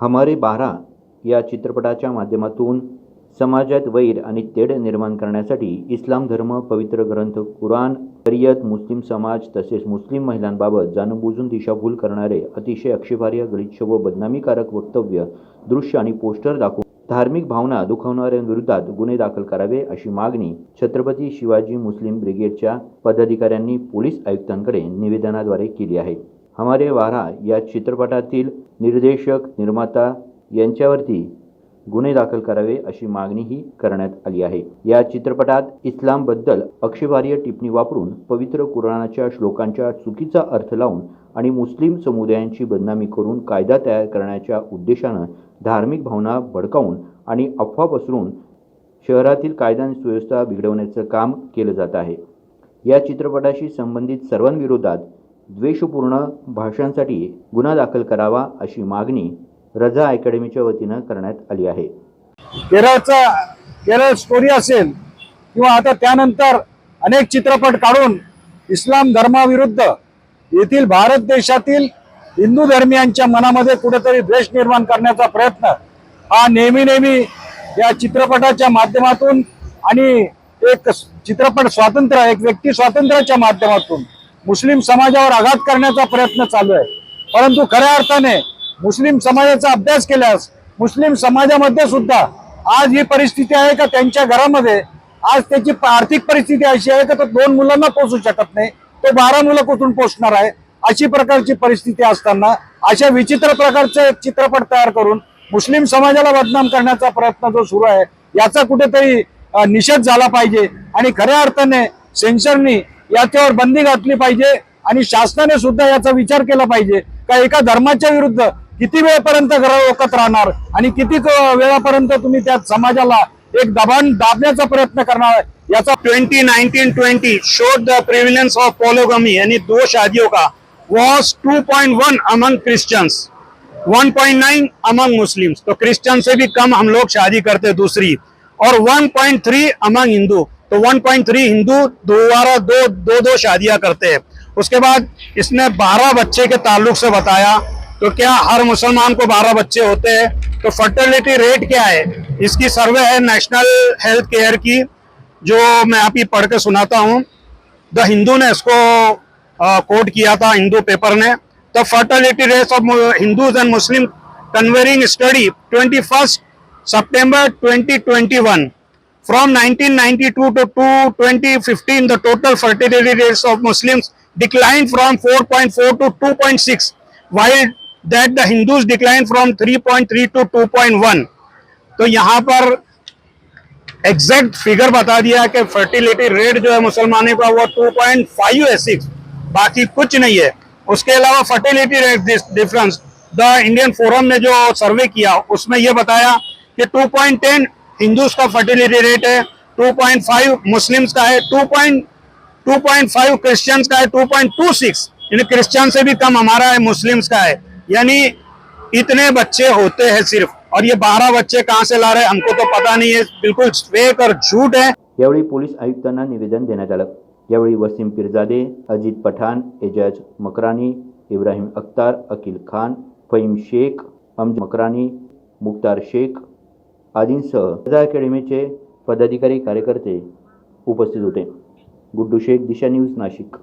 हमारे बारा या चित्रपटाच्या माध्यमातून समाजात वैर आणि तेढ निर्माण करण्यासाठी इस्लाम धर्म पवित्र ग्रंथ कुराण शरीयत मुस्लिम समाज तसेच मुस्लिम महिलांबाबत जाणूनबुजून दिशाभूल करणारे अतिशय आक्षेपार्ह गलिच्छ व बदनामीकारक वक्तव्य दृश्य आणि पोस्टर दाखवून धार्मिक भावना दुखावणाऱ्यांविरोधात गुन्हे दाखल करावे अशी मागणी छत्रपती शिवाजी मुस्लिम ब्रिगेडच्या पदाधिकाऱ्यांनी पोलीस आयुक्तांकडे निवेदनाद्वारे केली आहे. हमारे वारा या चित्रपटातील निर्देशक निर्माता यांच्यावरती गुन्हे दाखल करावे अशी मागणीही करण्यात आली आहे. या चित्रपटात इस्लामबद्दल अक्षेपार्य टिप्पणी वापरून पवित्र कुराणाच्या श्लोकांच्या चुकीचा अर्थ लावून आणि मुस्लिम समुदायांची बदनामी करून कायदा तयार करण्याच्या उद्देशानं धार्मिक भावना भडकावून आणि अफवा पसरून शहरातील कायदा आणि सुव्यवस्था बिघडवण्याचं काम केलं जात आहे. या चित्रपटाशी संबंधित सर्वांविरोधात द्वेषपूर्ण भाषांसाठी गुन्हा दाखल करावा अशी मागणी रजा अकॅडमीच्या वतीनं करण्यात आली आहे. केरळचा केरळ स्टोरी असेल किंवा आता त्यानंतर अनेक चित्रपट काढून इस्लाम धर्माविरुद्ध येथील भारत देशातील हिंदू धर्मियांच्या मनामध्ये कुठेतरी द्वेष निर्माण करण्याचा प्रयत्न हा नेहमी नेहमी या चित्रपटाच्या माध्यमातून आणि एक चित्रपट स्वातंत्र्य एक व्यक्ती स्वातंत्र्याच्या माध्यमातून मुस्लिम समाजावर आघात करण्याचा प्रयत्न चालू आहे. परंतु खऱ्या अर्थाने मुस्लिम समाजाचा अभ्यास केल्यास मुस्लिम समाजामध्ये सुद्धा आज ही परिस्थिती आहे का त्यांच्या घरामध्ये? आज त्याची आर्थिक परिस्थिती अशी आहे का तो दोन मुलांना पोचू शकत नाही तो बारा मुलं कुठून पोचणार आहे? अशी प्रकारची परिस्थिती असताना अशा विचित्र प्रकारचे चित्रपट तयार करून मुस्लिम समाजाला बदनाम करण्याचा प्रयत्न जो सुरू आहे याचा कुठेतरी निषेध झाला पाहिजे. आणि खऱ्या अर्थाने सेन्सरनी याच्यावर बंदी घातली पाहिजे आणि शासनाने सुद्धा याचा विचार केला पाहिजे. का एका धर्माच्या विरुद्ध किती वेळपर्यंत घरा ओकत राहणार आणि किती वेळापर्यंत तुम्ही त्या समाजाला एक दबाण दाबण्याचा प्रयत्न करणार? याचा twenty 2019-20 showed the prevalence of polygamy यानी दो शादियों का among 2.1 one point 1.9 among Muslims तो क्रिश्चियन से भी कम हम लोग शादी करते दूसरी और 1.3 अमंग हिंदू तो 1.3 हिंदू दोबारा दो दो दो शादियाँ करते हैं। उसके बाद इसने 12 बच्चे के ताल्लुक से बताया तो क्या हर मुसलमान को 12 बच्चे होते हैं? तो फर्टिलिटी रेट क्या है? इसकी सर्वे है नेशनल हेल्थ केयर की, जो मैं आप ही पढ़ के सुनाता हूँ। द हिंदू ने इसको कोट किया था हिंदू पेपर ने। The fertility rate of Hindus and Muslim converging study twenty first September 2021 from 1992 to 2015 the total fertility rates of Muslims declined from 4.4 to 2.6 while that the Hindus declined from 3.3 to 2.1 तो यहाँ पर exact figure बता दिया कि fertility rate जो है मुसलमानों का वो 2.5 है सिक्स बाकी कुछ नहीं है। उसके अलावा fertility rate difference the Indian forum ने जो सर्वे किया, उसमें ये बताया कि 2.10 हिंदूज का फर्टिलिटी रेट है 2.5 मुस्लिम्स का है 2.2.5 क्रिश्चियंस का है 2.26 यानी क्रिश्चियन से भी कम हमारा है, मुस्लिम्स का है। यानी इतने बच्चे होते हैं सिर्फ़। और ये बारह बच्चे कहाँ से ला रहे हैं, हमको तो पता नहीं है। बिल्कुल फेक और झूठ है। यावेळी पोलीस आयुक्तांना निवेदन देण्यात आलं यावेळी वसीम पिरजादे, अजित पठाण एजाज मकरानी, इब्राहिम अख्तार, अकील खान, फहीम शेख अमज मकरानी, मुख्तार शेख आदींसह रजा अकॅडमीचे पदाधिकारी कार्यकर्ते उपस्थित होते. गुड्डू शेख दिशा न्यूज नाशिक.